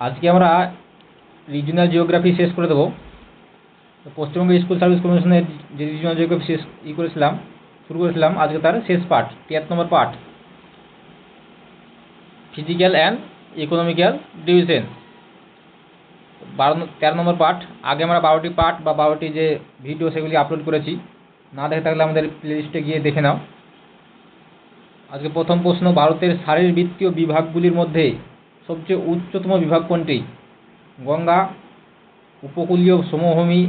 আজকে আমরা regional geography শেষ করে দেবো। পশ্চিমবঙ্গ স্কুল সার্ভিস কমিশনের যে রিজনাল জিওগ্রাফি শেষ ই করেছিলাম, শুরু করেছিলাম, আজকে তার শেষ পার্ট তিয়াত্তর নম্বর part physical and economical division বারো তেরো নম্বর পার্ট আগে আমরা বারোটি পার্ট বা বারোটি যে ভিডিও সেগুলি আপলোড করেছি, না দেখে থাকলে আমাদের প্লেলিস্টে গিয়ে দেখে নাও। আজকে প্রথম প্রশ্ন, ভারতের শারীরবৃত্তীয় বিভাগগুলির মধ্যে সবচেয়ে উচ্চতম বিভাগ কোনটি? গঙ্গা, উপকূলীয় সমভূমি,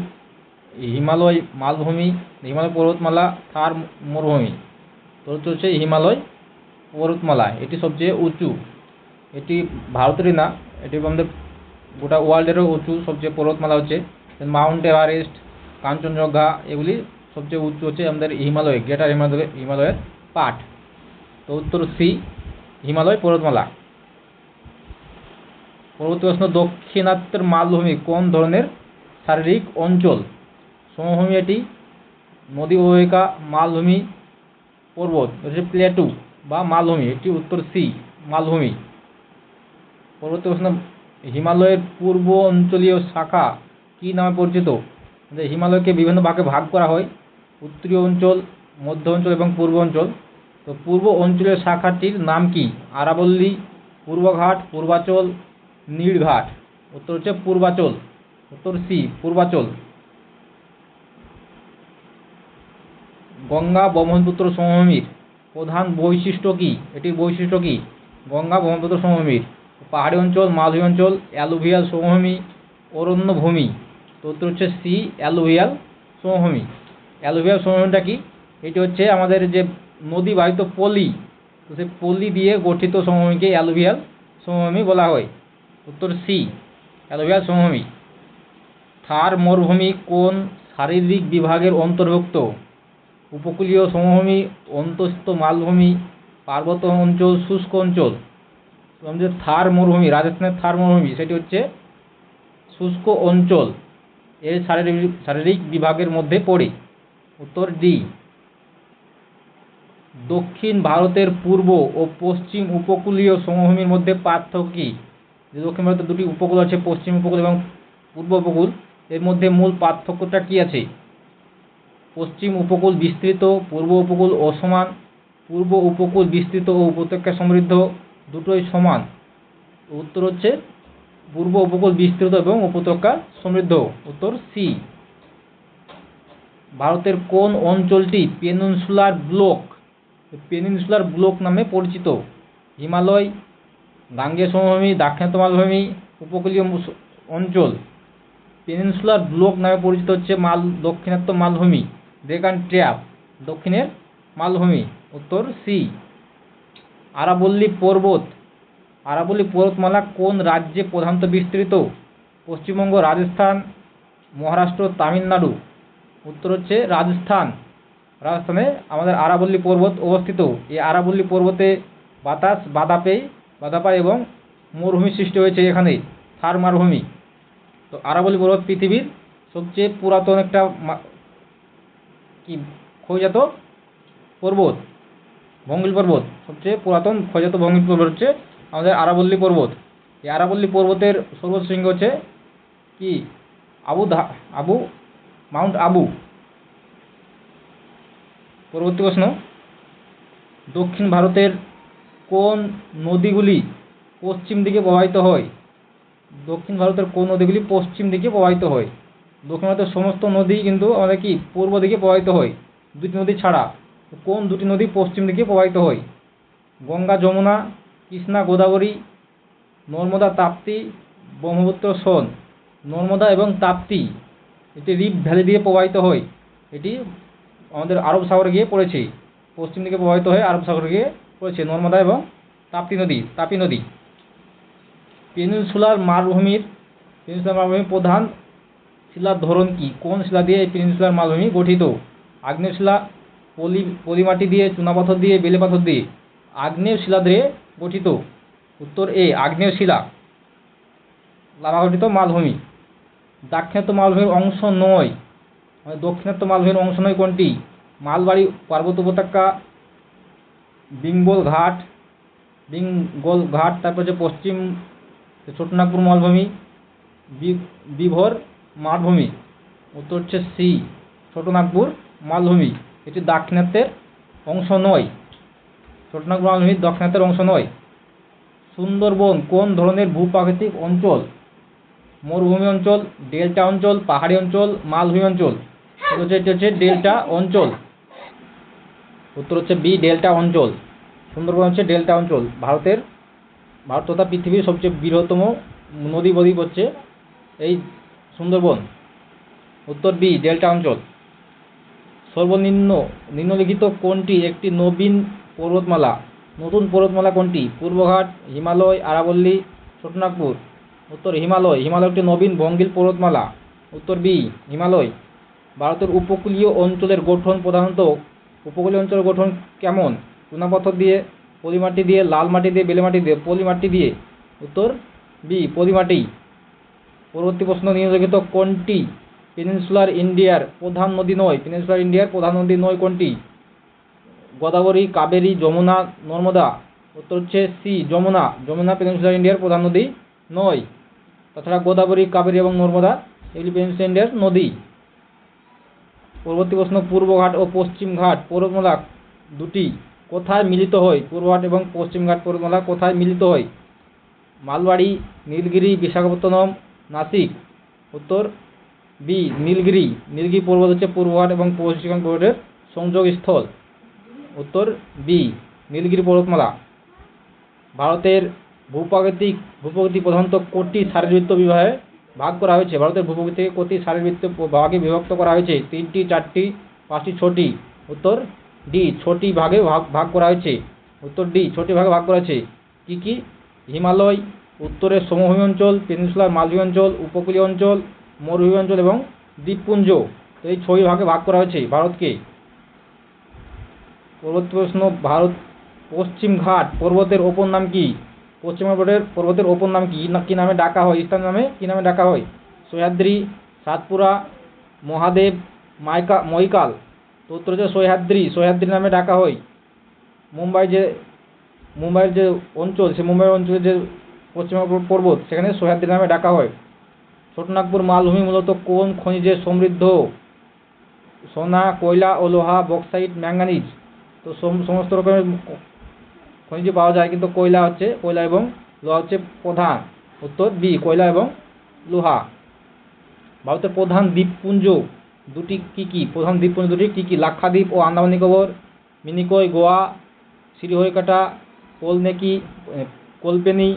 হিমালয় মালভূমি, হিমালয় পর্বতমালা থার মরুভূমি। তো হচ্ছে হিমালয় পর্বতমালা, এটি সবচেয়ে উঁচু। এটি ভারতেরই না, এটি আমাদের গোটা ওয়ার্ল্ডেরও উঁচু, সবচেয়ে পর্বতমালা হচ্ছে মাউন্ট এভারেস্ট, কাঞ্চনজঙ্ঘা, এগুলি সবচেয়ে উঁচু হচ্ছে আমাদের হিমালয়, গ্রেটার হিমালয়, হিমালয়ের পাট। তো উত্তর সি হিমালয় পর্বতমালা। পরবর্তী প্রশ্ন দক্ষিণাত্যের মালভূমি কোন ধরনের শারীরিক অঞ্চল? সমভূমি এটি নদী অববাহিকা, মালভূমি, পর্বত প্লেটু বা মালভূমি, এটি উত্তর সি, মালভূমি। পরবর্তী প্রশ্ন হিমালয়ের পূর্ব অঞ্চলীয় শাখা কী নামে পরিচিত? হিমালয়কে বিভিন্ন ভাগে ভাগ করা হয়, উত্তরীয় অঞ্চল, মধ্য অঞ্চল এবং পূর্ব অঞ্চল। তো পূর্ব অঞ্চলের শাখাটির নাম কি? আরাবল্লী, পূর্বঘাট, পূর্বাচল নীড়ঘাট উত্তর হচ্ছে পূর্বাচল। উত্তর সি, পূর্বাচল। গঙ্গা ব্রহ্মপুত্র সমভূমির প্রধান বৈশিষ্ট্য কি? এটির বৈশিষ্ট্য কি? গঙ্গা ব্রহ্মপুত্র সমভূমির পাহাড়ি অঞ্চল, মালভূমি অঞ্চল, অ্যালুভিয়াল সমভূমি, অরণ্যভূমি। তো উত্তর হচ্ছে সি, অ্যালুভিয়াল সমভূমি। অ্যালুভিয়াল সমভূমিটা কি? এটি হচ্ছে আমাদের যে নদী বাহিত পলি, তো সেই পলি দিয়ে গঠিত সমভূমিকে অ্যালুভিয়াল সমভূমি বলা হয়। উত্তর সি অ্যালুভিয়াল সমভূমি। থার মরুভূমি কোন শারীরিক বিভাগের অন্তর্ভুক্ত? উপকূলীয় সমভূমি, অন্তস্থ মালভূমি, পার্বত্য অঞ্চল, শুষ্ক অঞ্চল। আমাদের থার মরুভূমি, রাজস্থানের থার মরুভূমি, সেটি হচ্ছে শুষ্ক অঞ্চল। এর শারীরিক শারীরিক বিভাগের মধ্যে পড়ে। উত্তর ডি, দক্ষিণ ভারতের পূর্ব ও পশ্চিম উপকূলীয় সমভূমির মধ্যে পার্থক্য কী? যে দক্ষিণ ভারতের দুটি উপকূল আছে, পশ্চিম উপকূল এবং পূর্ব উপকূল, এর মধ্যে মূল পার্থক্যটা কী আছে? পশ্চিম উপকূল বিস্তৃত, পূর্ব উপকূল অসমান, পূর্ব উপকূল বিস্তৃত ও উপত্যকা সমৃদ্ধ, দুটোই সমান। উত্তর হচ্ছে পূর্ব উপকূল বিস্তৃত এবং উপত্যকা সমৃদ্ধ। উত্তর সি ভারতের কোন অঞ্চলটি পেনিনসুলার ব্লক? পেনিনসুলার ব্লক নামে পরিচিত। হিমালয় গাঙ্গেয় সমভূমি দাক্ষিণাত্য মালভূমি উপকূলীয় অঞ্চল। পেনিনসুলার ব্লক নামে পরিচিত হচ্ছে মাল দক্ষিণাত্য মালভূমি ডেকান ট্র্যাপ, দক্ষিণের মালভূমি, উত্তর সি। আরাবল্লী পর্বত। আরাবল্লী পর্বতমালা কোন রাজ্যে প্রধানত বিস্তৃত? পশ্চিমবঙ্গ, রাজস্থান, মহারাষ্ট্র, তামিলনাড়ু। উত্তর হচ্ছে রাজস্থান। রাজস্থানে আমাদের আরাবল্লী পর্বত অবস্থিত। এই আরাবল্লী পর্বতে বাতাস বাধা পেয়ে বাধা পায় এবং মরুভূমি সৃষ্টি হয়েছে এখানে থার মালভূমি তো আরাবল্লী পর্বত পৃথিবীর সবচেয়ে পুরাতন একটা কি, ক্ষয়জাত পর্বত, ভঙ্গিল পর্বত, সবচেয়ে পুরাতন ক্ষয়জাত ভঙ্গিল পর্বত হচ্ছে আমাদের আরাবল্লী পর্বত। এই আরাবল্লী পর্বতের সর্বোচ্চ শৃঙ্গ হচ্ছে কি? আবু ধা, আবু, মাউন্ট আবু। পরবর্তী প্রশ্ন, দক্ষিণ ভারতের কোন নদীগুলি পশ্চিম দিকে প্রবাহিত হয়? দক্ষিণ ভারতের কোন নদীগুলি পশ্চিম দিকে প্রবাহিত হয়? দক্ষিণ ভারতের সমস্ত নদী কিন্তু আমাদের কি পূর্ব দিকে প্রবাহিত হয়? দুটি নদী ছাড়া। কোন দুটি নদী পশ্চিম দিকে প্রবাহিত হয়? গঙ্গা, যমুনা, কৃষ্ণা, গোদাবরী, নর্মদা, তাপ্তি, ব্রহ্মপুত্র সোন নর্মদা এবং তাপ্তি, এটি রিপ ভ্যালি দিয়ে প্রবাহিত হয়। এটি আমাদের আরব সাগরে গিয়ে পড়েছে। পশ্চিম দিকে প্রবাহিত হয়ে আরব সাগরে গিয়ে পড়েছে নর্মদা এবং তাপ্তি নদী, তাপি নদী। পেনিনসুলার মালভূমির পেনিনসুলার মালভূমির প্রধান শিলার ধরন কি? কোন শিলা দিয়ে এই পেনিনসুলার মালভূমি গঠিত? আগ্নেয় শিলা, পলি, পলিমাটি দিয়ে চুনাপাথর দিয়ে, বেলে পাথর দিয়ে আগ্নেয় শিলা দিয়ে গঠিত। উত্তর এ, আগ্নেয় শিলা লাভা গঠিত মালভূমি। দাক্ষিণাত্য মালভূমির অংশ নয়। মানে দক্ষিণাত্য মালভূমির অংশ নয় কোনটি? মালবাড়ি পার্বত্য উপত্যকা বিঙ্গল ঘাট, বেঙ্গল ঘাট, তারপর হচ্ছে পশ্চিম ছোটনাগপুর মালভূমি বিভোর মালভূমি উত্তর হচ্ছে সি, ছোটনাগপুর মালভূমি, এটি দাক্ষিণাত্যের অংশ নয়। ছোটনাগপুর মালভূমি দাক্ষিণাত্যের অংশ নয়। সুন্দরবন কোন ধরনের ভূপ্রাকৃতিক অঞ্চল? মরুভূমি অঞ্চল, ডেল্টা অঞ্চল, পাহাড়ি অঞ্চল, মালভূমি অঞ্চল। হচ্ছে এটি হচ্ছে ডেল্টা অঞ্চল। উত্তর হচ্ছে বি ডেল্টা অঞ্চল। সুন্দরবন হচ্ছে ডেল্টা অঞ্চল। ভারতের, ভারত তথা পৃথিবীর সবচেয়ে বৃহত্তম নদী বদ্বীপ হচ্ছে এই সুন্দরবন। উত্তর বি ডেল্টা অঞ্চল। সর্বনিম্ন, নিম্নলিখিত কোনটি একটি নবীন পর্বতমালা? নতুন পর্বতমালা কোনটি? পূর্বঘাট, হিমালয়, আরাবল্লী, ছোটনাগপুর। উত্তর, হিমালয়। হিমালয় একটি নবীন ভঙ্গিল পর্বতমালা। উত্তর বি হিমালয়। ভারতের উপকূলীয় অঞ্চলের গঠন প্রধানত উপকূলীয় অঞ্চলের গঠন কেমন? চুনাপাথর দিয়ে পলিমাটি দিয়ে, লাল মাটি দিয়ে, বেলে মাটি দিয়ে পলিমাটি দিয়ে। উত্তর বি পলিমাটি পরবর্তী প্রশ্ন, নিম্নলিখিত কোনটি? পেনিনসুলার ইন্ডিয়ার প্রধান নদী নয়। পেনিনসুলার ইন্ডিয়ার প্রধান নদী নয় কোনটি? গোদাবরী, কাবেরী, যমুনা, নর্মদা। উত্তর হচ্ছে সি যমুনা। যমুনা পেনিনসুলার ইন্ডিয়ার প্রধান নদী নয়। তাছাড়া গোদাবরী, কাবেরী এবং নর্মদা, এগুলি পেনিনসুলার ইন্ডিয়ার নদী। পরবর্তী প্রশ্ন, পূর্বঘাট ও পশ্চিমঘাট পর্বতমালা দুটি কোথায় মিলিত হয়? পূর্বঘাট এবং পশ্চিমঘাট পর্বতমালা কোথায় মিলিত হয়? মালবাড়ি, নীলগিরি, বিশাখাপত্তনম, নাসিক। উত্তর, বি, নীলগিরি। নীলগিরি পর্বত হচ্ছে পূর্বঘাট এবং পশ্চিমঘাট পর্বতের সংযোগস্থল। উত্তর, বি, নীলগিরি পর্বতমালা। ভারতের ভূপ্রাকৃতিক ভূপ্রকৃতি প্রধানত কোটি শারীরবৃত্ত বিভাগে ভাগ করা হয়েছে। ভারতের ভূপ্রকৃতিকে কোটি শারীরবৃত্ত ভাগে বিভক্ত করা হয়েছে। তিনটি, চারটি, পাঁচটি, ছটি। উত্তর ডি ছটি ভাগে ভাগ ভাগ করা হয়েছে। উত্তর ডি ছটি ভাগে ভাগ করা হয়েছে। কী কী? হিমালয়, উত্তরের সমভূমি অঞ্চল, পেনিনসুলার মালভূমি অঞ্চল, উপকূলীয় অঞ্চল, মরুভূমি অঞ্চল এবং দ্বীপপুঞ্জ। তো এই ছয় ভাগে ভাগ করা হয়েছে ভারতকে। পরবর্তী প্রশ্ন ভারত পশ্চিম ঘাট পর্বতের অপর নাম কি? পশ্চিমবঙ্গ পর্বতের পর্বতের অপর নাম কি, না- কি নামে ডাকা হয়? স্থান নামে কি নামে ডাকা হয়? সহ্যাদ্রি, সাতপুরা, মহাদেব, মাইকা মৈকাল তো উত্তর হচ্ছে সহ্যাদ্রি। সহ্যাদ্রি নামে ডাকা হয়। মুম্বাই যে, মুম্বাইয়ের যে অঞ্চল, সে মুম্বাই অঞ্চলের যে পশ্চিমবঙ্গ পর্বত, সেখানে সহ্যাদ্রি নামে ডাকা হয়। ছোটনাগপুর মালভূমি মূলত কোন খনিজে সমৃদ্ধ? সোনা, কয়লা ও লোহা বক্সাইট ম্যাঙ্গানিজ তো সম- সমস্ত রকমের খনিজ পাওয়া যায় কিন্তু কয়লা হচ্ছে, কয়লা এবং লোহা হচ্ছে প্রধান। উত্তর বি, কয়লা এবং লোহা। ভারতের প্রধান দ্বীপপুঞ্জ দুটি কি কি? প্রধান দ্বীপপুঞ্জ দুটি কি কি? লাক্ষাদ্বীপ ও আন্দামান নিকোবর, মিনিকয়, গোয়া, শ্রীহরিকাটা, কোলনেকি কল্পেনি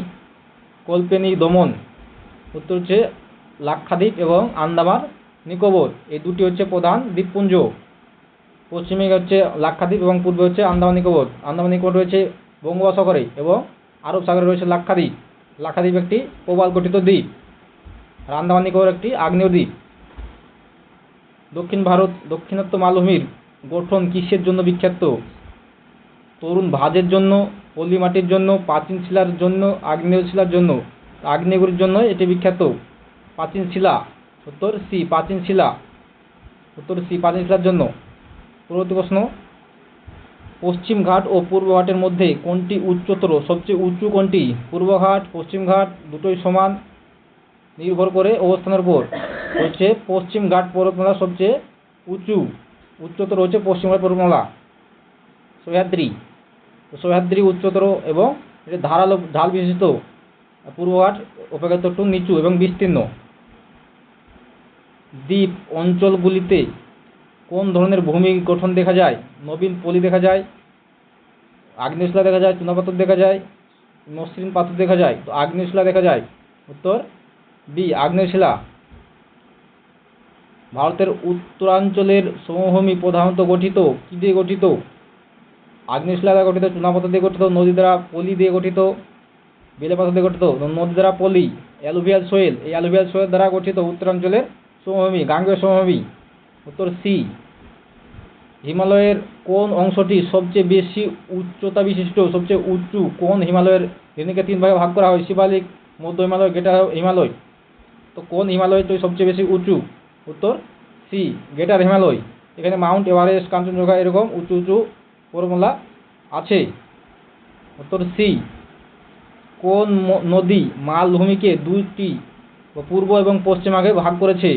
কল্পেনি দমন। উত্তর হচ্ছে লাক্ষাদ্বীপ এবং আন্দামান নিকোবর। এই দুটি হচ্ছে প্রধান দ্বীপপুঞ্জ। পশ্চিমে হচ্ছে লাক্ষাদ্বীপ এবং পূর্বে হচ্ছে আন্দামান নিকোবর। আন্দামান নিকোবর রয়েছে বঙ্গোপসাগরে এবং আরব সাগরে রয়েছে লাক্ষাদ্বীপ। লাক্ষাদ্বীপ একটি প্রবাল গঠিত দ্বীপ। আর আন্দামান নিকোবর একটি আগ্নেয় দ্বীপ। দক্ষিণ ভারত দক্ষিণাত্য মালভূমির গঠন কিসের জন্য বিখ্যাত? তরুণ ভাজের জন্য পলি মাটির জন্য, প্রাচীন শিলার জন্য, আগ্নেয় শিলার জন্য। আগ্নেয়গুলির জন্য এটি বিখ্যাত। প্রাচীন শিলা উত্তর সি প্রাচীন শিলা উত্তর সি প্রাচীন শিলার জন্য। পরবর্তী প্রশ্ন পশ্চিম ঘাট ও পূর্ব ঘাটের মধ্যে কোনটি উচ্চতর? সবচেয়ে উঁচু কোনটি? পূর্ব ঘাট, পশ্চিম ঘাট দুটোই সমান নির্ভর করে অবস্থানের উপর। হচ্ছে পশ্চিম ঘাট পর্বতমালা সবচেয়ে উঁচু। উচ্চতর হচ্ছে পশ্চিম ঘাট পর্বতমালা। সহ্যাদ্রি। সহ্যাদ্রি উচ্চতর এবং এটা ধারালো, ঢাল বিশিষ্ট। পূর্বঘাট অপেক্ষাকৃত একটু নিচু এবং বিস্তীর্ণ। দ্বীপ অঞ্চলগুলিতে কোন ধরনের ভূমি গঠন দেখা যায়? নবীন পলি দেখা যায়, আগ্নেয়শিলা দেখা যায়, চুনাপাথর দেখা যায়, মসৃণ পাথর দেখা যায়। তো আগ্নেয়শিলা দেখা যায়। উত্তর বি আগ্নেয়শিলা। ভারতের উত্তরাঞ্চলের সমভূমি প্রধানত গঠিত কী দিয়ে গঠিত? আগ্নেয়শিলা দ্বারা গঠিত, চুনাপাথর দিয়ে গঠিত, নদী দ্বারা পলি দিয়ে গঠিত, বেলে পাথর দিয়ে গঠিত নদী দ্বারা পলি, অ্যালুভিয়াল সোয়েল। এই অ্যালুভিয়াল সোয়েল দ্বারা গঠিত উত্তরাঞ্চলের সমভূমি, গাঙ্গেয় সমভূমি। উত্তর সি। হিমালয়ের কোন অংশটি সবচেয়ে বেশি উচ্চতা বিশিষ্ট, সবচেয়ে উঁচু কোন হিমালয়ের যেদিকে তিন ভাগে ভাগ করা হয়? শিবালিক, মধ্য হিমালয় গেটার হিমালয়। তো কোন হিমালয়টি সবচেয়ে বেশি উঁচু? উত্তর সি গ্রেটার হিমালয়। এখানে মাউন্ট এভারেস্ট, কাঞ্চনজঙ্ঘা এরকম উঁচু উঁচু পর্বতমালা আছে। উত্তর সি, কোন নদী মালভূমিকে দুইটি, পূর্ব এবং পশ্চিমাগে ভাগ করেছে?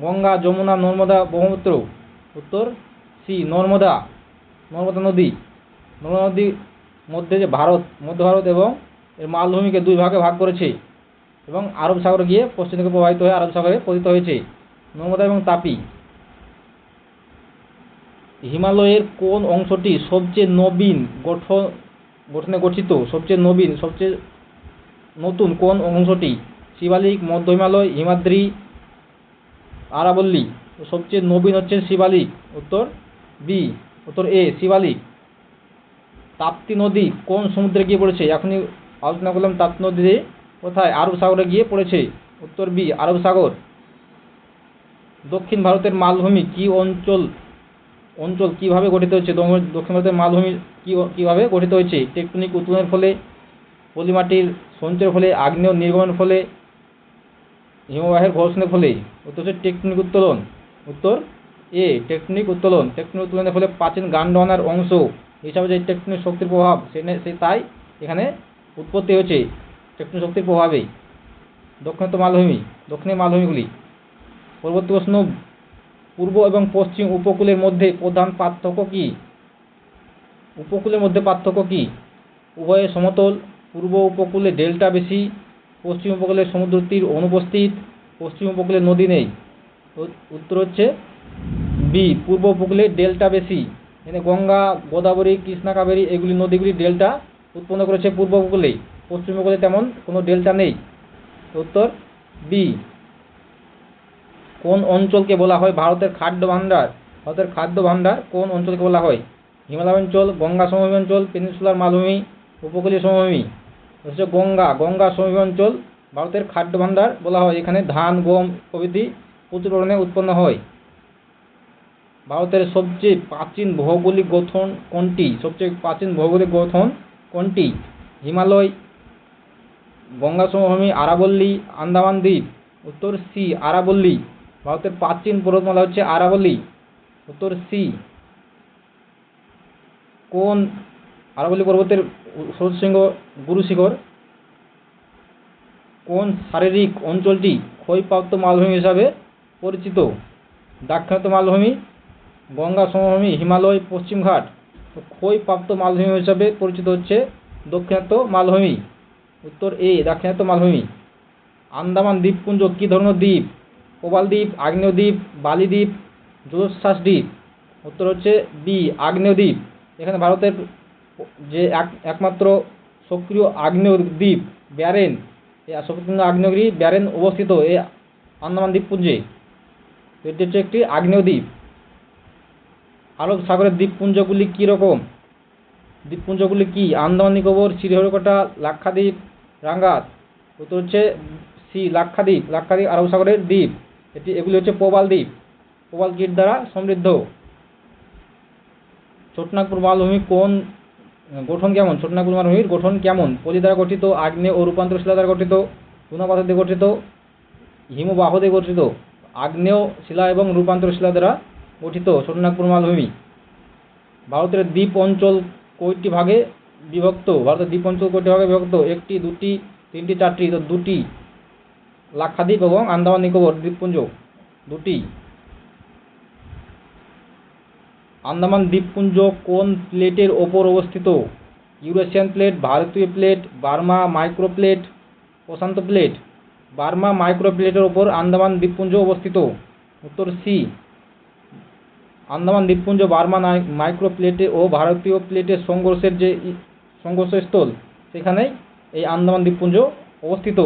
গঙ্গা, যমুনা, নর্মদা, ব্রহ্মপুত্র। উত্তর, সি, নর্মদা। নর্মদা নদী। নর্মদা নদীর মধ্যে যে ভারত, মধ্য ভারত এবং এর মালভূমিকে দুই ভাগে ভাগ করেছে এবং আরব সাগরে গিয়ে পশ্চিম দিকে প্রবাহিত হয়ে আরব সাগরে পতিত হয়েছে। নর্মদা এবং তাপি। হিমালয়ের কোন অংশটি সবচেয়ে নবীন গঠন, গঠনে গঠিত? সবচেয়ে নবীন, সবচেয়ে নতুন কোন অংশটি? শিবালিক, মধ্য হিমালয়, হিমাদ্রি আরাবল্লী সবচেয়ে নবীন হচ্ছে শিবালিক উত্তর বি উত্তর এ শিবালিক তাপ্তি নদী কোন সমুদ্রে গিয়ে পড়েছে? এখনই আলোচনা করলাম তাপ্তি নদী কোথায়? আরব সাগরে গিয়ে পড়েছে। উত্তর বি আরব সাগর। দক্ষিণ ভারতের মালভূমি কি অঞ্চল? অঞ্চল কীভাবে গঠিত হয়েছে? দক্ষিণ ভারতের মালভূমি কি কীভাবে গঠিত হয়েছে? টেকটনিক উত্তোলনের ফলে, পলিমাটির সঞ্চয়ের ফলে, আগ্নেয় নির্গমনের ফলে হিমবাহের ঘর্ষণের ফলে উত্তর হচ্ছে টেকটনিক উত্তোলন। উত্তর এ টেকটনিক উত্তোলন। টেকটনিক উত্তোলনের ফলে প্রাচীন গান্ডোয়ানার অংশ হিসাবে যে টেকটনিক শক্তির প্রভাব, সে তাই এখানে উৎপত্তি হয়েছে টেকটনিক শক্তির প্রভাবে। দক্ষিণাত্য মালভূমি দক্ষিণের মালভূমিগুলি। পরবর্তী প্রশ্ন, পূর্ব এবং পশ্চিম উপকূলের মধ্যে প্রধান পার্থক্য কী? উপকূলের মধ্যে পার্থক্য কী? উভয়ে সমতল, পূর্ব উপকূলে ডেল্টা বেশি পশ্চিম উপকূলে সমুদ্র তীর অনুপস্থিত। পশ্চিম উপকূলে নদী নেই। উত্তর হচ্ছে বি পূর্ব উপকূলে ডেল্টা বেশি। এখানে গঙ্গা, গোদাবরী, কৃষ্ণা, কাবেরী এগুলি নদীগুলি ডেল্টা উৎপন্ন করেছে পূর্ব উপকূলে পশ্চিম উপকূলে তেমন কোনো ডেল্টা নেই। উত্তর বি কোন অঞ্চলকে বলা হয় ভারতের খাদ্য ভাণ্ডার? ভারতের খাদ্য ভাণ্ডার কোন অঞ্চলকে বলা হয়? হিমালয় অঞ্চল, গঙ্গা সমভূমি অঞ্চল, পেনিনসুলার মালভূমি, উপকূলীয় সমভূমি। হচ্ছে গঙ্গা। গঙ্গা সমীপ অঞ্চল ভারতের খাদ্য ভাণ্ডার বলা হয়। এখানে ধান, গম প্রভৃতি প্রচুর পরিমাণে উৎপন্ন হয়। ভারতের সবচেয়ে প্রাচীন ভৌগোলিক গঠন কোনটি? সবচেয়ে প্রাচীন ভৌগোলিক গঠন কোনটি? হিমালয়, গঙ্গা সমভূমি, আরাবল্লী, আন্দামান দ্বীপ, উত্তর সি, আরাবল্লী। ভারতের প্রাচীন পর্বতমালা হচ্ছে আরাবল্লী, উত্তর সি। কোন আরাবল্লী পর্বতের সরুশৃঙ্গ গুরুশিখর। কোন শারীরিক অঞ্চলটি ক্ষয়প্রাপ্ত মালভূমি হিসাবে পরিচিত? দাক্ষিণাত্য মালভূমি, গঙ্গা সমভূমি, হিমালয় পশ্চিমঘাট ক্ষয়প্রাপ্ত মালভূমি হিসাবে পরিচিত হচ্ছে দক্ষিণাত্য মালভূমি। উত্তর এ, দাক্ষিণাত্য মালভূমি। আন্দামান দ্বীপপুঞ্জ, কী ধরনের দ্বীপ? প্রবাল দ্বীপ, আগ্নেয় দ্বীপ, বালি দ্বীপ জলোচ্ছ্বাস দ্বীপ উত্তর হচ্ছে বি, আগ্নেয় দ্বীপ। এখানে ভারতের যে এক, একমাত্র সক্রিয় আগ্নেয় দ্বীপ ব্যারেন, এই সক্রিয় আগ্নেয়গিরি ব্যারেন অবস্থিত এই আন্দামান দ্বীপপুঞ্জে এটি হচ্ছে একটি আগ্নেয় দ্বীপ আরব সাগরের দ্বীপপুঞ্জগুলি কী রকম? দ্বীপপুঞ্জগুলি কি? আন্দামান নিকোবর, শ্রীহরিকোটা, লাক্ষাদ্বীপ, রাঙ্গাত। উত্তর হচ্ছে সি, লাক্ষাদ্বীপ। লাক্ষাদ্বীপ আরব সাগরের দ্বীপ। এটি, এগুলি হচ্ছে প্রবাল দ্বীপ। প্রবাল কীট দ্বারা সমৃদ্ধ। ছোটনাগপুর মালভূমি কোন গঠন কেমন? ছোটনাগপুর মালভূমির গঠন কেমন? পলি দ্বারা গঠিত, আগ্নেয় ও রূপান্তর শিলা দ্বারা গঠিত চুনাপাথর দিয়ে গঠিত, হিমবাহ দিয়ে গঠিত, আগ্নেয় শিলা এবং রূপান্তর শিলা দ্বারা গঠিত ছোটনাগপুর মালভূমি ভারতের দ্বীপ অঞ্চল কয়টি ভাগে বিভক্ত? ভারতের দ্বীপ অঞ্চল কয়টি ভাগে বিভক্ত? একটি, দুটি, তিনটি, চারটি তো দুটি লাক্ষাদ্বীপ এবং আন্দামান নিকোবর দ্বীপপুঞ্জ। দুটি। আন্দামান দ্বীপপুঞ্জ কোন প্লেটের ওপর অবস্থিত? ইউরেশিয়ান প্লেট, ভারতীয় প্লেট, বার্মা মাইক্রো প্লেট প্রশান্ত প্লেট। বার্মা মাইক্রো প্লেটের ওপর আন্দামান দ্বীপপুঞ্জ অবস্থিত। উত্তর সি আন্দামান দ্বীপপুঞ্জ, বার্মা মাইক্রো প্লেটে ও ভারতীয় প্লেটের সংঘর্ষের যে সংঘর্ষস্থল, সেখানেই এই আন্দামান দ্বীপপুঞ্জ অবস্থিত।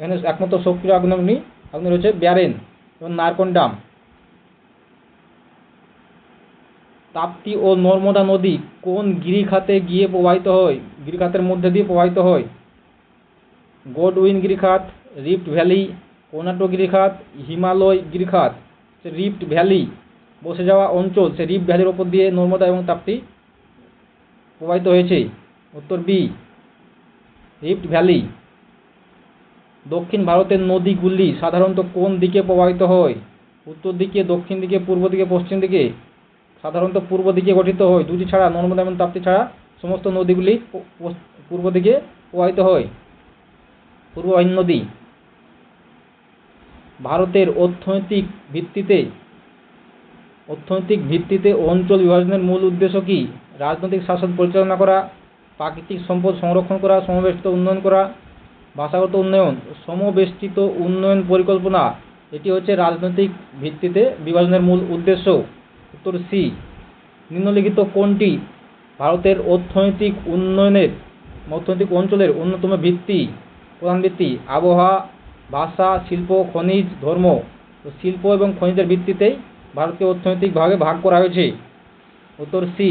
এখানে একমাত্র সক্রিয় আগ্নেয়গ্নি আগ্নেয় রয়েছে ব্যারেন এবং নারকন ড্যাম তাপ্তি ও নর্মদা নদী কোন গিরিখাতে গিয়ে প্রবাহিত হয়? গিরিখাতের মধ্যে দিয়ে প্রবাহিত হয়। গোডউইন গিরিখাত, রিফট ভ্যালি কোনাটো গিরিখাত, হিমালয় গিরিখাত। সে রিফট ভ্যালি বসে যাওয়া অঞ্চল, সে রিফট ভ্যালির ওপর দিয়ে নর্মদা এবং তাপ্তি প্রবাহিত হয়েছে। উত্তর বি, রিফট ভ্যালি। দক্ষিণ ভারতের নদীগুলি সাধারণত কোন দিকে প্রবাহিত হয়? উত্তর দিকে, দক্ষিণ দিকে, পূর্ব দিকে, পশ্চিম দিকে। সাধারণত পূর্ব দিকে গঠিত হয়। দুটি ছাড়া, নর্মদা এবং তাপ্তি ছাড়া সমস্ত নদীগুলি পূর্ব দিকে প্রবাহিত হয়। পূর্ব নদী। ভারতের অর্থনৈতিক ভিত্তিতে অর্থনৈতিক ভিত্তিতে অঞ্চল বিভাজনের মূল উদ্দেশ্য কি? রাজনৈতিক শাসন পরিচালনা করা, প্রাকৃতিক সম্পদ সংরক্ষণ করা, সমবেষ্টিত উন্নয়ন করা, ভাষাগত উন্নয়ন, সমবেষ্টিত উন্নয়ন পরিকল্পনা, এটি হচ্ছে রাজনৈতিক ভিত্তিতে বিভাজনের মূল উদ্দেশ্য। উত্তর সি, নিম্নলিখিত কোনটি ভারতের অর্থনৈতিক উন্নয়নের অর্থনৈতিক অঞ্চলের অন্যতম ভিত্তি, প্রধান ভিত্তি, আবহাওয়া, ভাষা, শিল্প, খনিজ, ধর্ম শিল্প এবং খনিজের ভিত্তিতেই ভারতকে অর্থনৈতিক ভাগে ভাগ করা হয়েছে। উত্তর সি,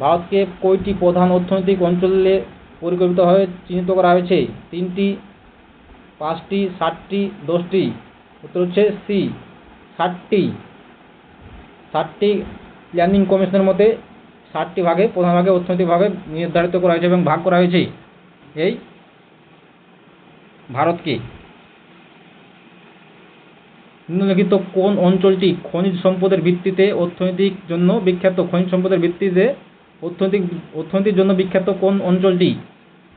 ভারতকে কয়টি প্রধান অর্থনৈতিক অঞ্চলে পরিকল্পিতভাবে চিহ্নিত করা হয়েছে? তিনটি, পাঁচটি ষাটটি দশটি। উত্তর হচ্ছে সি, ষাটটি। ষাটটি প্ল্যানিং কমিশনের মতে ষাটটি ভাগে, প্রধান ভাগে, অর্থনৈতিক ভাগে নির্ধারিত করা হয়েছে এবং ভাগ করা হয়েছে। এই ভারতকে। নিম্নলিখিত কোন অঞ্চলটি খনিজ সম্পদের ভিত্তিতে অর্থনৈতিক জন্য বিখ্যাত? খনিজ সম্পদের ভিত্তিতে অর্থনৈতিক অর্থনীতির জন্য বিখ্যাত কোন অঞ্চলটি?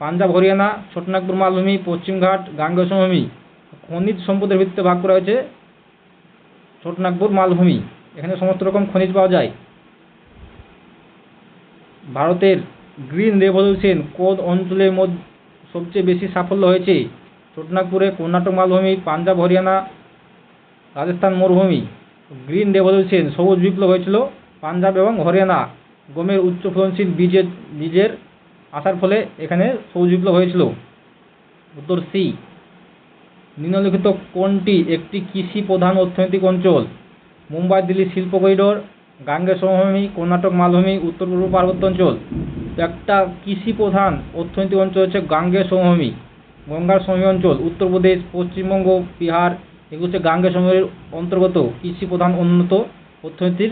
পাঞ্জাব, হরিয়ানা, ছোটনাগপুর, মালভূমি, পশ্চিমঘাট, গাঙ্গেয় সমভূমি। খনিজ সম্পদের ভিত্তিতে ভাগ করা হয়েছে ছোটনাগপুর, মালভূমি। এখানে সমস্ত রকম খনিজ পাওয়া যায়। ভারতের গ্রিন রেভলিউশন কোন অঞ্চলের মধ্যে, সবচেয়ে বেশি সাফল্য হয়েছে ছোটনাগপুরে কর্ণাটক মালভূমি, পাঞ্জাব, হরিয়ানা, রাজস্থান, মরুভূমি। গ্রিন রেভলিউশন সবুজ বিপ্লব হয়েছিল পাঞ্জাব এবং হরিয়ানা। গমের উচ্চ ফলনশীল বীজের বীজের আসার ফলে এখানে সবুজ বিপ্লব হয়েছিল। উত্তর সি। নিম্নলিখিত কোনটি একটি কৃষি প্রধান অর্থনৈতিক অঞ্চল? মুম্বাই, দিল্লি শিল্প করিডোর গাঙ্গেয় সমভূমি কর্ণাটক মালভূমি, উত্তর পূর্ব পার্বত্য অঞ্চল একটা কৃষি প্রধান অর্থনৈতিক অঞ্চল হচ্ছে গাঙ্গেয় সমভূমি গঙ্গার সমভূমি অঞ্চল। উত্তরপ্রদেশ পশ্চিমবঙ্গ, বিহার এগুলো হচ্ছে গাঙ্গেয় সমভূমির অন্তর্গত কৃষি প্রধান উন্নত অর্থনীতির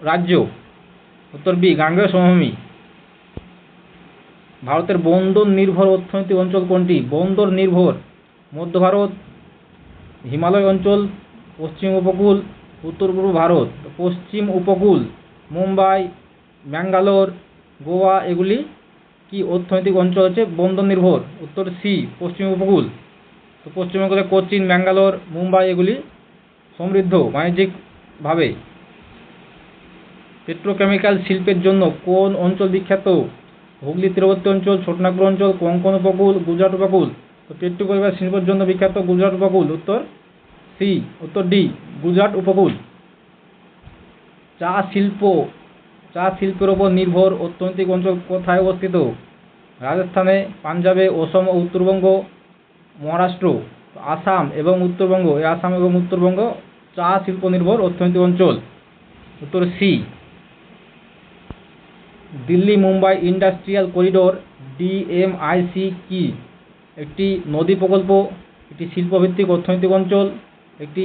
রাজ্য। উত্তর বি গাঙ্গেয় সমভূমি ভারতের বন্দর নির্ভর অর্থনৈতিক অঞ্চল কোনটি? বন্দর নির্ভর, মধ্য ভারত, হিমালয় অঞ্চল, পশ্চিম উপকূল উত্তর পূর্ব ভারত, পশ্চিম উপকূল, মুম্বাই, ব্যাঙ্গালোর, গোয়া, এগুলি কি অর্থনৈতিক অঞ্চল হচ্ছে? বন্দর নির্ভর। উত্তর সি, পশ্চিম উপকূল। তো পশ্চিমবঙ্গের কোচিন ব্যাঙ্গালোর, মুম্বাই এগুলি সমৃদ্ধ বাণিজ্যিকভাবে। পেট্রোকেমিক্যাল শিল্পের জন্য কোন অঞ্চল বিখ্যাত? হুগলি, তীরবর্তী অঞ্চল, ছোটনাগপুর অঞ্চল কোঙ্কণ উপকূল, গুজরাট উপকূল। তো পেট্রোকেমিক্যাল শিল্পের জন্য বিখ্যাত গুজরাট উপকূল, উত্তর সি, উত্তর ডি, গুজরাট উপকূল। চা শিল্প, চা শিল্পের ওপর নির্ভর অর্থনৈতিক অঞ্চল কোথায় অবস্থিত? রাজস্থানে, পাঞ্জাবে, অসম ও উত্তরবঙ্গ, মহারাষ্ট্র, আসাম এবং উত্তরবঙ্গ। এই আসাম এবং উত্তরবঙ্গ চা শিল্প নির্ভর অর্থনৈতিক অঞ্চল। উত্তর C, Delhi Mumbai industrial corridor, DMIC কি? একটি নদী প্রকল্প, একটি শিল্পভিত্তিক অর্থনৈতিক অঞ্চল। একটি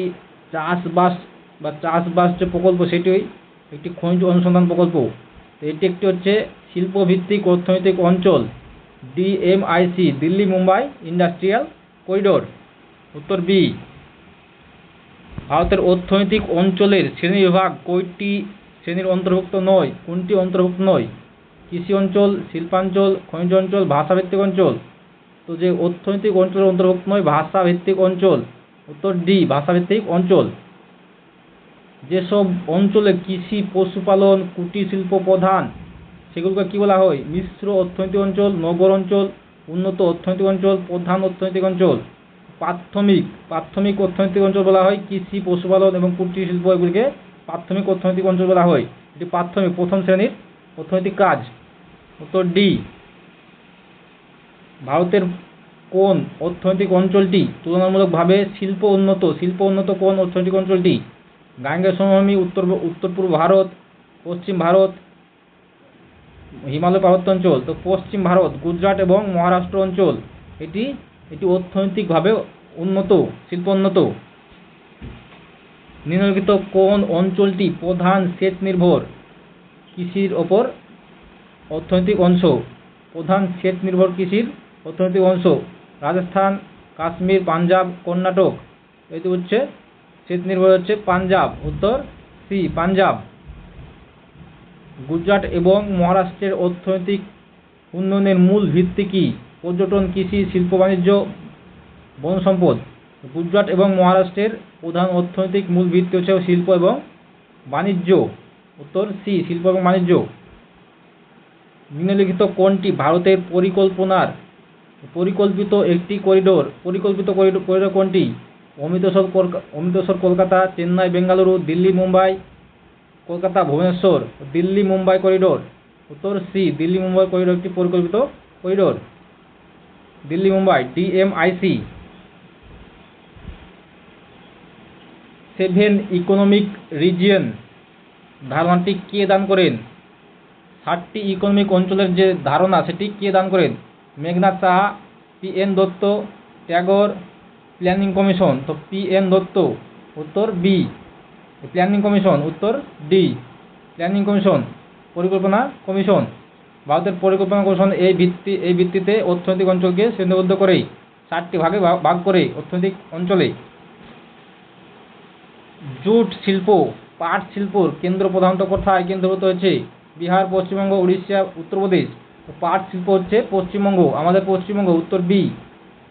চাষবাস বা চাষবাস যে প্রকল্প সেটি একটি খনিজ অনুসন্ধান প্রকল্প। এটি একটি হচ্ছে শিল্পভিত্তিক অর্থনৈতিক অঞ্চল, DMIC, Delhi, Mumbai industrial corridor, উত্তর বি। ভারতের অর্থনৈতিক অঞ্চলের শ্রেণীবিভাগ কয়টি শ্রেণির অন্তর্ভুক্ত নয়, কোনটি অন্তর্ভুক্ত নয়? কৃষি অঞ্চল, শিল্পাঞ্চল, খনিজ অঞ্চল, ভাষাভিত্তিক অঞ্চল। তো যে অর্থনৈতিক অঞ্চলের অন্তর্ভুক্ত নয়, ভাষাভিত্তিক অঞ্চল। উত্তর ডি, ভাষাভিত্তিক অঞ্চল। যেসব অঞ্চলে কৃষি, পশুপালন, কুটির শিল্প প্রধান, সেগুলোকে কী বলা হয়? মিশ্র অর্থনৈতিক অঞ্চল, নগর অঞ্চল, উন্নত অর্থনৈতিক অঞ্চল, প্রধান অর্থনৈতিক অঞ্চল। প্রাথমিক প্রাথমিক অর্থনৈতিক অঞ্চল বলা হয় কৃষি, পশুপালন এবং কুটির শিল্প, এগুলিকে প্রাথমিক অর্থনৈতিক অঞ্চল বলা হয়। এটি প্রাথমিক, প্রথম শ্রেণির অর্থনৈতিক কাজ। উত্তর ডি, ভারতের কোন অর্থনৈতিক অঞ্চলটি তুলনামূলকভাবে শিল্প উন্নত শিল্প উন্নত কোন অর্থনৈতিক অঞ্চলটি। গাঙ্গেয় সমভূমি, উত্তর উত্তর পূর্ব ভারত, পশ্চিম ভারত, হিমালয় পার্বত্য অঞ্চল। তো পশ্চিম ভারত, গুজরাট এবং মহারাষ্ট্র অঞ্চল। এটি এটি অর্থনৈতিকভাবে উন্নত শিল্পোন্নত নিম্নলিখিত কোন অঞ্চলটি প্রধান সেচ নির্ভর কৃষির ওপর অর্থনৈতিক অংশ। প্রধান সেচ নির্ভর কৃষির অর্থনৈতিক অংশ। রাজস্থান, কাশ্মীর, পাঞ্জাব, কর্ণাটক। এটি হচ্ছে সেচ নির্ভর হচ্ছে পাঞ্জাব। উত্তর, সি, পাঞ্জাব। গুজরাট এবং মহারাষ্ট্রের অর্থনৈতিক উন্নয়নের মূল ভিত্তি কী? পর্যটন, কৃষি, শিল্প, বাণিজ্য, বন সম্পদ। গুজরাট এবং মহারাষ্ট্রের প্রধান অর্থনৈতিক মূল ভিত্তি হচ্ছে শিল্প এবং বাণিজ্য। উত্তর, সি, শিল্প এবং বাণিজ্য। নিম্নলিখিত কোনটি ভারতের পরিকল্পনার পরিকল্পিত একটি করিডোর, পরিকল্পিত করিডোর করিডোর কোনটি? অমৃতসর অমৃতসর কলকাতা, চেন্নাই, বেঙ্গালুরু, দিল্লি, মুম্বাই, কলকাতা, ভুবনেশ্বর, দিল্লি, মুম্বাই করিডোর। উত্তর সি, দিল্লি, মুম্বাই করিডোর একটি পরিকল্পিত corridor. Delhi, Mumbai DMIC seven economic region. ধারণাটি কে দান করেন? ষাটটি ইকোনমিক অঞ্চলের যে ধারণা, সেটি কে দান করেন? Meghnad Saha, P N Dutta, Tagore planning commission, তো পি এন দত্ত, উত্তর বি। প্ল্যানিং কমিশন, উত্তর ডি। প্ল্যানিং কমিশন, পরিকল্পনা কমিশন। ভারতের পরিকল্পনা কমিশন এই ভিত্তি, এই ভিত্তিতে অর্থনৈতিক অঞ্চলকে শ্রেণীবদ্ধ করে চারটি ভাগে ভাগ- করে অর্থনৈতিক অঞ্চলে জুট শিল্প, পাট শিল্পর কেন্দ্র প্রধানত কোথায় কেন্দ্রভূত হয়েছে? বিহার, পশ্চিমবঙ্গ, উড়িষ্যা, উত্তরপ্রদেশ। পাট শিল্প হচ্ছে পশ্চিমবঙ্গ, আমাদের পশ্চিমবঙ্গ, উত্তর বি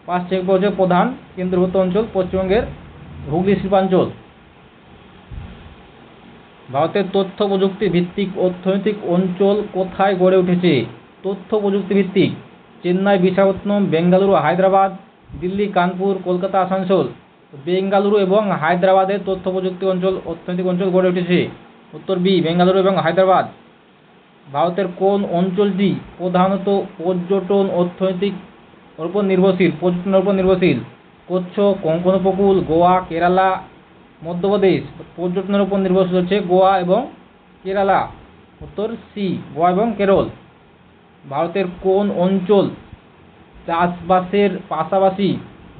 পাট শিল্প হচ্ছে প্রধান কেন্দ্রভূত অঞ্চল পশ্চিমবঙ্গের হুগলি শিল্পাঞ্চল। ভারতের তথ্য প্রযুক্তি ভিত্তিক অর্থনৈতিক অঞ্চল কোথায় গড়ে উঠেছে? তথ্য প্রযুক্তি ভিত্তিক, চেন্নাই, বিশাখাপত্তনম, বেঙ্গালুরু, হায়দ্রাবাদ, দিল্লি, কানপুর, কলকাতা, আসানসোল, বেঙ্গালুরু এবং হায়দ্রাবাদের তথ্য প্রযুক্তি অঞ্চল, অর্থনৈতিক অঞ্চল গড়ে উঠেছে। উত্তর বি বেঙ্গালুরু এবং হায়দ্রাবাদ। ভারতের কোন অঞ্চলটি প্রধানত পর্যটন অর্থনৈতিক উপর নির্ভরশীল? পর্যটনের উপর নির্ভরশীল। কচ্ছ কোঙ্কণ উপকূল গোয়া, কেরালা, মধ্যপ্রদেশ। পর্যটনের উপর নির্ভরশীল হচ্ছে গোয়া এবং কেরালা। উত্তর সি, গোয়া এবং কেরল। ভারতের কোন অঞ্চল চাষবাসের পাশাপাশি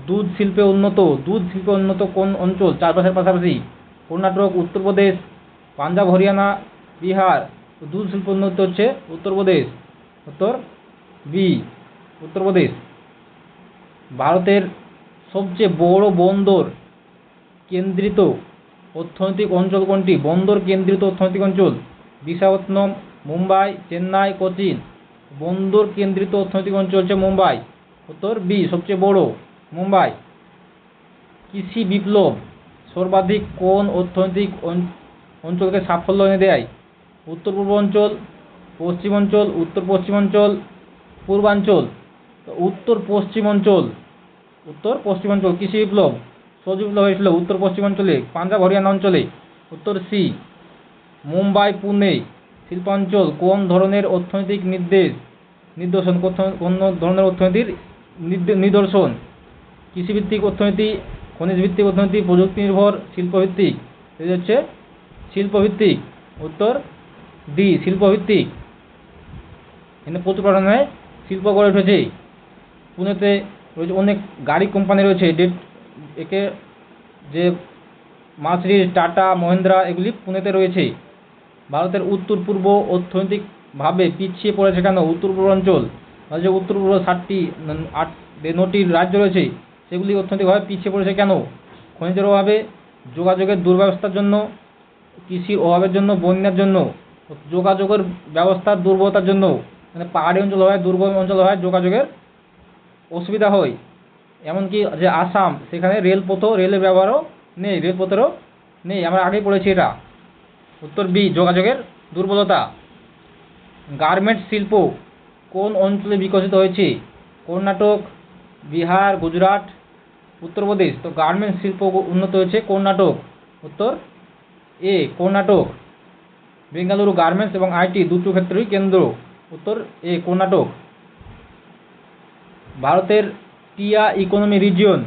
দুধ শিল্পে উন্নত? দুধ শিল্পে উন্নত কোন অঞ্চল চাষবাসের পাশাপাশি? কর্ণাটক, উত্তরপ্রদেশ, পাঞ্জাব, হরিয়ানা, বিহার। দুধ শিল্প উন্নত হচ্ছে উত্তরপ্রদেশ, উত্তর বি, উত্তরপ্রদেশ। ভারতের সবচেয়ে বড় বন্দর কেন্দ্রিত অর্থনৈতিক অঞ্চল কোনটি? বন্দর কেন্দ্রিত অর্থনৈতিক অঞ্চল, বিশাখাপত্তনম, মুম্বাই, চেন্নাই কোচিন বন্দর কেন্দ্রিত অর্থনৈতিক অঞ্চল হচ্ছে মুম্বাই। উত্তর বি, সবচেয়ে বড়, মুম্বাই। কৃষি বিপ্লব সর্বাধিক কোন অর্থনৈতিক অঞ্চ- অঞ্চলকে সাফল্য এনে দেয়? উত্তর পূর্ব অঞ্চল পশ্চিম অঞ্চল উত্তর পশ্চিম অঞ্চল পূর্বাঞ্চল। উত্তর পশ্চিম অঞ্চল উত্তর পশ্চিমাঞ্চল কৃষি বিপ্লব সবজি বিপ্লব হয়েছিল উত্তর পশ্চিমাঞ্চলে পাঞ্জাব, হরিয়ানা অঞ্চলে। উত্তর সি, মুম্বাই, পুনে, শিল্পাঞ্চল, কোন ধরনের অর্থনৈতিক নির্দেশ নিদর্শন কোন ধরনের অর্থনীতির নিদর্শন? কৃষিভিত্তিক অর্থনীতি খনিজ ভিত্তিক অর্থনীতি প্রযুক্তি নির্ভর শিল্পভিত্তিক। এই হচ্ছে শিল্পভিত্তিক উত্তর ডি শিল্পভিত্তিক। এখানে প্রচুর পরিমাণে শিল্প গড়ে উঠেছে। পুনেতে রয়েছে অনেক গাড়ি কোম্পানি রয়েছে। ডেট একে যে মার্সিডিজ, টাটা, মহিন্দ্রা এগুলি পুনেতে রয়েছে। ভারতের উত্তর, পূর্ব অর্থনৈতিকভাবে পিছিয়ে পড়েছে কেন? উত্তর পূর্বাঞ্চল যে উত্তর, পূর্ব ষাটটি আট নটি রাজ্য রয়েছে। সেগুলি অর্থনৈতিকভাবে পিছিয়ে পড়েছে কেন? খনিজের অভাবে, যোগাযোগের দুর্ব্যবস্থার জন্য, কৃষির অভাবের জন্য, বন্যার জন্য। যোগাযোগের ব্যবস্থার দুর্বলতার জন্য মানে পাহাড়ি অঞ্চল হয়, দুর্গম অঞ্চল হয়, যোগাযোগের অসুবিধা হয়। এমনকি যে আসাম, সেখানে রেলপথও, রেলের ব্যবহারও নেই, রেলপথেরও নেই। আমরা আগেই পড়েছি এটা। উত্তর বি, যোগাযোগের দুর্বলতা। গার্মেন্টস শিল্প, কোন অঞ্চলে বিকশিত হয়েছে? কর্ণাটক, বিহার, গুজরাট, উত্তরপ্রদেশ। তো গার্মেন্টস শিল্প উন্নত হয়েছে কর্ণাটক। উত্তর এ, কর্ণাটক। বেঙ্গালুরু গার্মেন্টস এবং আইটি দুটো ক্ষেত্রেই কেন্দ্র। উত্তর, এ, কর্ণাটক। ভারতের টিয়া ইকোনমি রিজিয়ন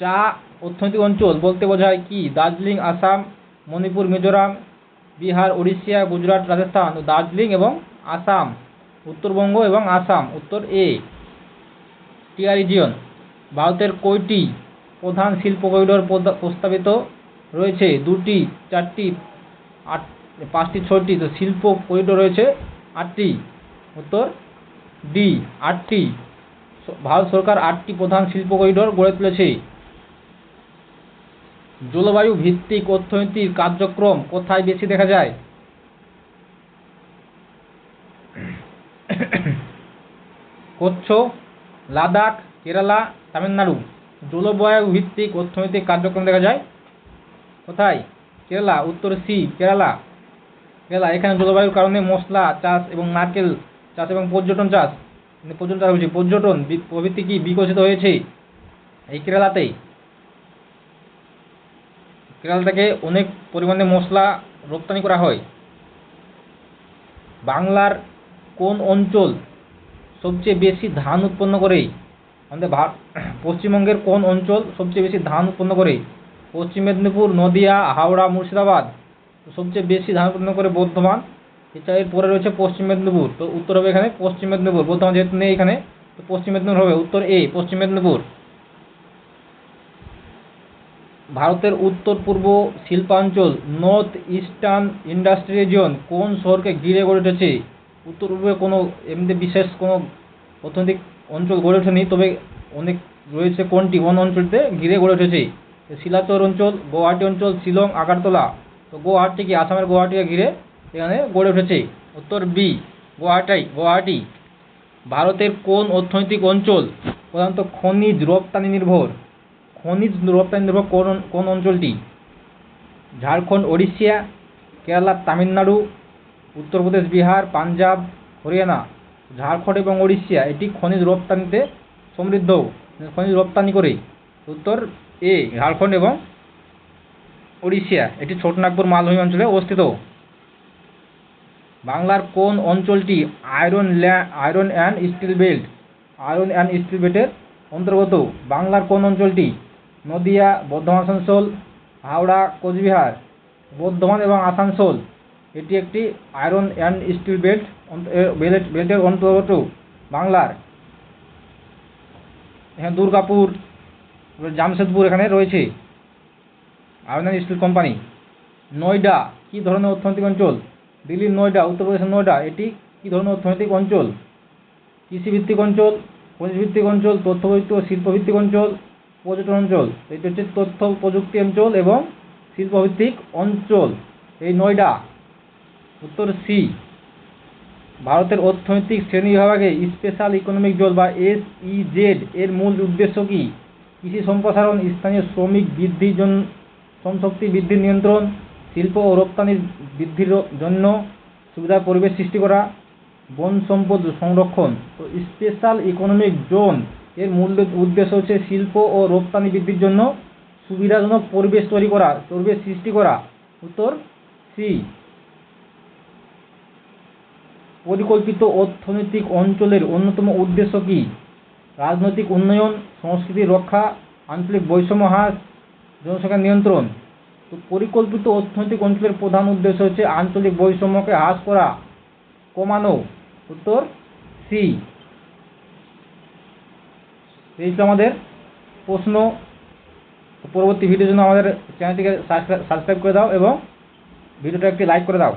চা অর্থনৈতিক অঞ্চল বলতে বোঝায় কি? দার্জিলিং, আসাম, মণিপুর, মিজোরাম, বিহার উড়িষ্যা গুজরাট, রাজস্থান, দার্জিলিং এবং আসাম। উত্তরবঙ্গ এবং আসাম। উত্তর, এ, টিয়া রিজিয়ন ভারতের কয়টি প্রধান শিল্প করিডোর প্রস্তাবিত রয়েছে? দুটি, চারটি, আট পাঁচটি, ছয়টি, তো শিল্প করিডোর রয়েছে। আটটি, উত্তর ডি আটটি। ভারত সরকার আটটি প্রধান শিল্প করিডোর গড়ে তুলেছে। জলবায়ু ভিত্তিক অর্থনীতির কার্যক্রম কোথায় বেশি দেখা যায়? কচ্ছ, লাদাখ, কেরালা, তামিলনাড়ু। জলবায়ু ভিত্তিক অর্থনৈতিক কার্যক্রম দেখা যায়। কোথায়? কেরালা, উত্তর সি, কেরালা। কেরালা এখানে জলবায়ুর কারণে মশলা, চাষ এবং নারকেল চাষ এবং পর্যটন চাষ মানে পর্যটন চাষ হয়েছে পর্যটন প্রভৃতি কি বিকশিত হয়েছে? এই কেরালাতেই। কেরালা থেকে অনেক পরিমাণে মশলা রপ্তানি করা হয়। বাংলার কোন অঞ্চল সবচেয়ে বেশি ধান উৎপন্ন করে? আমাদের পশ্চিমবঙ্গের কোন অঞ্চল সবচেয়ে বেশি ধান উৎপন্ন করে? পশ্চিম মেদিনীপুর, নদিয়া, হাওড়া, মুর্শিদাবাদ। সবচেয়ে বেশি উৎপন্ন করে বর্ধমান এছাড়া এর পরে রয়েছে পশ্চিম মেদিনীপুর, তো উত্তর হবে এখানে পশ্চিম মেদিনীপুর, বর্ধমান যেহেতু নেই এখানে, তো পশ্চিম মেদিনীপুর হবে, উত্তর এ পশ্চিম মেদিনীপুর। ভারতের উত্তর পূর্ব শিল্পাঞ্চল নর্থ ইস্টার্ন ইন্ডাস্ট্রি রিজন কোন শহরকে ঘিরে গড়ে উঠেছে? উত্তর পূর্বে কোনো এমনি বিশেষ কোনো অর্থনৈতিক অঞ্চল গড়ে ওঠেনি, তবে অনেক রয়েছে কোনটি, কোন অঞ্চলতে ঘিরে গড়ে উঠেছে? শিলাচর অঞ্চল, গুয়াহাটি অঞ্চল, শিলং, আগরতলা। তো গুয়াহাটি কি আসামের গুয়াহাটিকে ঘিরে এখানে গড়ে উঠেছে। উত্তর বি গুয়াহাটি গুয়াহাটি। ভারতের কোন অর্থনৈতিক অঞ্চল প্রধানত খনিজ রপ্তানি নির্ভর? খনিজ রপ্তানি নির্ভর কোন কোন অঞ্চলটি? ঝাড়খণ্ড, ওড়িশা, কেরালা, তামিলনাড়ু, উত্তরপ্রদেশ, বিহার, পাঞ্জাব, হরিয়ানা। ঝাড়খণ্ড এবং ওড়িশা, এটি খনিজ রপ্তানিতে সমৃদ্ধ। খনিজ রপ্তানি করে। উত্তর এ ঝাড়খণ্ড এবং ওড়িশা এটি ছোটনাগপুর মালভূমি অঞ্চলে অবস্থিত। বাংলার কোন অঞ্চলটি iron iron and steel belt? Iron and steel বেল্টের অন্তর্গত। বাংলার কোন অঞ্চলটি নদিয়া, বর্ধমান, আসানসোল, হাওড়া, কোচবিহার, বর্ধমান এবং আসানসোল? এটি একটি iron and steel belt belt, বেল্টের অন্তর্গত বাংলার। এখানে দুর্গাপুর, জামশেদপুর এখানে রয়েছে। Iron steel company. নয়ডা, কী ধরনের অর্থনৈতিক অঞ্চল? দিল্লির নয়ডা, উত্তরপ্রদেশের নয়ডা, এটি কী ধরনের অর্থনৈতিক অঞ্চল? কৃষিভিত্তিক অঞ্চল, খনিজভিত্তিক অঞ্চল তথ্যভিত্তিক ও শিল্পভিত্তিক অঞ্চল, পর্যটন অঞ্চল। এটি হচ্ছে তথ্য প্রযুক্তি অঞ্চল এবং শিল্পভিত্তিক অঞ্চল। এই নয়ডা, উত্তর সি, ভারতের অর্থনৈতিক শ্রেণি বিভাগে স্পেশাল ইকোনমিক জোন বা এস জেড এর মূল উদ্দেশ্য কি? কৃষি সম্প্রসারণ, স্থানীয় শ্রমিক বৃদ্ধির জন্য শ্রমশক্তি বৃদ্ধির নিয়ন্ত্রণ, শিল্প ও রপ্তানি বৃদ্ধির জন্য সুবিধার পরিবেশ সৃষ্টি করা, বন সম্পদ সংরক্ষণ তো স্পেশাল ইকোনমিক জোন এর মূল উদ্দেশ্য হচ্ছে শিল্প ও রপ্তানি বৃদ্ধির জন্য সুবিধাজনক পরিবেশ তৈরি করা, পরিবেশ সৃষ্টি করা। উত্তর সি পরিকল্পিত অর্থনৈতিক অঞ্চলের অন্যতম উদ্দেশ্য কি? রাজনৈতিক উন্নয়ন, সংস্কৃতি রক্ষা, আঞ্চলিক বৈষম্য হ্রাস জনসংখ্যা নিয়ন্ত্রণ। তো পরিকল্পিত অর্থনৈতিক অঞ্চলের প্রধান উদ্দেশ্য হচ্ছে আঞ্চলিক বৈষম্যকে হ্রাস করা। কমানো। উত্তর, সি। এই ছিল আমাদের প্রশ্ন। পরবর্তী ভিডিওর জন্য আমাদের চ্যানেলটিকে সাবস্ক্রাইব করে দাও এবং ভিডিওটা একটি লাইক করে দাও।